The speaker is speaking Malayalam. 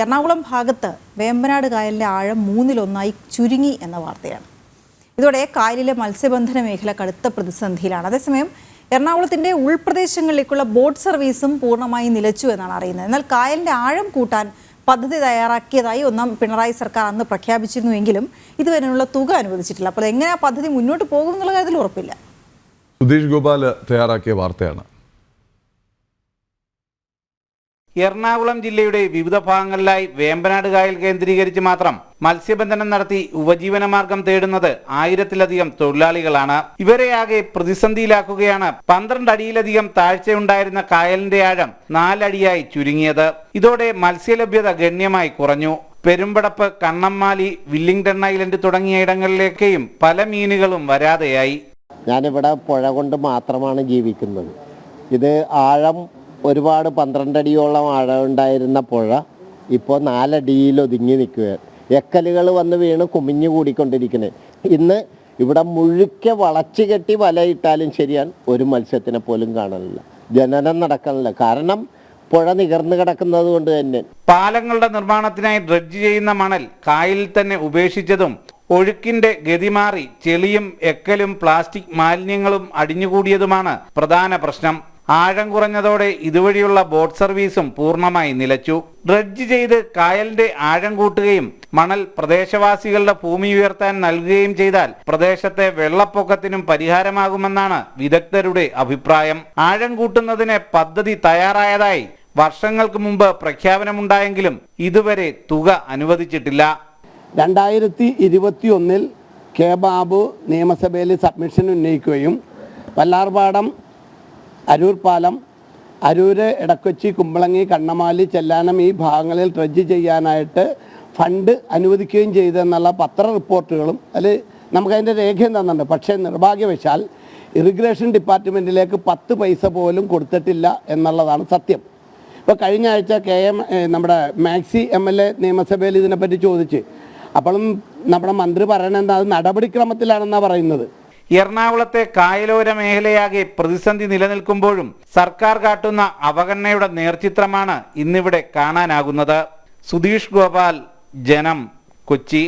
എറണാകുളം ഭാഗത്ത് വേമ്പനാട് കായലിലെ ആഴം മൂന്നിലൊന്നായി ചുരുങ്ങി എന്ന വാർത്തയാണ്. ഇതോടെ കായലിലെ മത്സ്യബന്ധന മേഖല കടുത്ത പ്രതിസന്ധിയിലാണ്. അതേസമയം എറണാകുളത്തിന്റെ ഉൾപ്രദേശങ്ങളിലേക്കുള്ള ബോട്ട് സർവീസും പൂർണമായി നിലച്ചു എന്നാണ് അറിയുന്നത്. എന്നാൽ കായലിന്റെ ആഴം കൂട്ടാൻ പദ്ധതി തയ്യാറാക്കിയതായി ഒന്നാം പിണറായി സർക്കാർ അന്ന് പ്രഖ്യാപിച്ചിരുന്നുവെങ്കിലും ഇതുവരെയുള്ള തുക അനുവദിച്ചിട്ടില്ല. അപ്പോൾ എങ്ങനെ ആ പദ്ധതി മുന്നോട്ട് പോകും എന്നുള്ള കാര്യത്തിൽ ഉറപ്പില്ല. സുധീഷ് ഗോപാൽ തയ്യാറാക്കിയ വാർത്തയാണ്. എറണാകുളം ജില്ലയുടെ വിവിധ ഭാഗങ്ങളിലായി വേമ്പനാട് കായൽ കേന്ദ്രീകരിച്ച് മാത്രം മത്സ്യബന്ധനം നടത്തി ഉപജീവനമാർഗം തേടുന്നത് ആയിരത്തിലധികം തൊഴിലാളികളാണ്. ഇവരെയാകെ പ്രതിസന്ധിയിലാക്കുകയാണ്. പന്ത്രണ്ട് അടിയിലധികം താഴ്ചയുണ്ടായിരുന്ന കായലിന്റെ ആഴം നാലടിയായി ചുരുങ്ങിയത്. ഇതോടെ മത്സ്യലഭ്യത ഗണ്യമായി കുറഞ്ഞു. പെരുമ്പടപ്പ് കണ്ണമ്മാലി വില്ലിംഗ്ടൺ ഐലൻഡ് തുടങ്ങിയ ഇടങ്ങളിലേക്കെയും പല മീനുകളും വരാതെയായി. ഞാനിവിടെ പുഴ കൊണ്ട് മാത്രമാണ് ജീവിക്കുന്നത്. ഇത് ആഴം ഒരുപാട് പന്ത്രണ്ടടിയോളം ആഴം ഉണ്ടായിരുന്ന പുഴ ഇപ്പോൾ നാലടിയിൽ ഒതുങ്ങി നിൽക്കുകയാണ്. എക്കലുകൾ വന്ന് വീണ് കുമിഞ്ഞു കൂടിക്കൊണ്ടിരിക്കുന്നത് ഇന്ന് ഇവിടെ മുഴുക്കെ വളച്ചു കെട്ടി വലയിട്ടാലും ശരിയാണ് ഒരു മത്സ്യത്തിനെ പോലും കാണാനില്ല. ജനനം നടക്കണില്ല കാരണം പുഴ നികർന്നു കിടക്കുന്നത് കൊണ്ട് തന്നെ. പാലങ്ങളുടെ നിർമ്മാണത്തിനായി ഡ്രഡ്ജ് ചെയ്യുന്ന മണൽ കായലിൽ തന്നെ ഉപേക്ഷിച്ചതും ഒഴുക്കിന്റെ ഗതി മാറി ചെളിയും എക്കലും പ്ലാസ്റ്റിക് മാലിന്യങ്ങളും അടിഞ്ഞുകൂടിയതുമാണ് പ്രധാന പ്രശ്നം. ആഴം കുറഞ്ഞതോടെ ഇതുവഴിയുള്ള ബോട്ട് സർവീസും പൂർണമായി നിലച്ചു. ഡ്രഡ്ജ് ചെയ്ത് കായലിന്റെ ആഴം കൂട്ടുകയും മണൽ പ്രദേശവാസികളുടെ ഭൂമി ഉയർത്താൻ നൽകുകയും ചെയ്താൽ പ്രദേശത്തെ വെള്ളപ്പൊക്കത്തിനും പരിഹാരമാകുമെന്നാണ് വിദഗ്ധരുടെ അഭിപ്രായം. ആഴം കൂട്ടുന്നതിന് പദ്ധതി തയ്യാറായതായി വർഷങ്ങൾക്ക് മുമ്പ് പ്രഖ്യാപനമുണ്ടായെങ്കിലും ഇതുവരെ തുക അനുവദിച്ചിട്ടില്ല. രണ്ടായിരത്തി ഇരുപത്തി ഒന്നിൽ കെ ബാബു നിയമസഭയിൽ സബ്മിഷൻ ഉന്നയിക്കുകയും വല്ലാർപാടം അരൂർ പാലം അരൂർ ഇടക്കൊച്ചി കുമ്പളങ്ങി കണ്ണമാലി ചെല്ലാനം ഈ ഭാഗങ്ങളിൽ ഡ്രഡ്ജ് ചെയ്യാനായിട്ട് ഫണ്ട് അനുവദിക്കുകയും ചെയ്തെന്നുള്ള പത്ര റിപ്പോർട്ടുകളും അതിൽ നമുക്കതിന്റെ രേഖയും തന്നിട്ടുണ്ട് പക്ഷേ നിർഭാഗ്യവശാൽ ഇറിഗ്രേഷൻ ഡിപ്പാർട്ട്മെന്റിലേക്ക് പത്ത് പൈസ പോലും കൊടുത്തിട്ടില്ല എന്നുള്ളതാണ് സത്യം. ഇപ്പോൾ കഴിഞ്ഞ ആഴ്ച കെ എം നമ്മുടെ മാക്സി എം എൽ എ നിയമസഭയിൽ ഇതിനെപ്പറ്റി ചോദിച്ച്. അപ്പോഴും നമ്മുടെ മന്ത്രി പറയണത് അത് നടപടിക്രമത്തിലാണെന്നാണ് പറയുന്നത്. എറണാകുളത്തെ കായലോര മേഖലയാകെ പ്രതിസന്ധി നിലനിൽക്കുമ്പോഴും സർക്കാർ കാട്ടുന്ന അവഗണനയുടെ നേർചിത്രമാണ് ഇന്നിവിടെ കാണാനാകുന്നത്. സുധീഷ് ഗോപാൽ ജനം കൊച്ചി.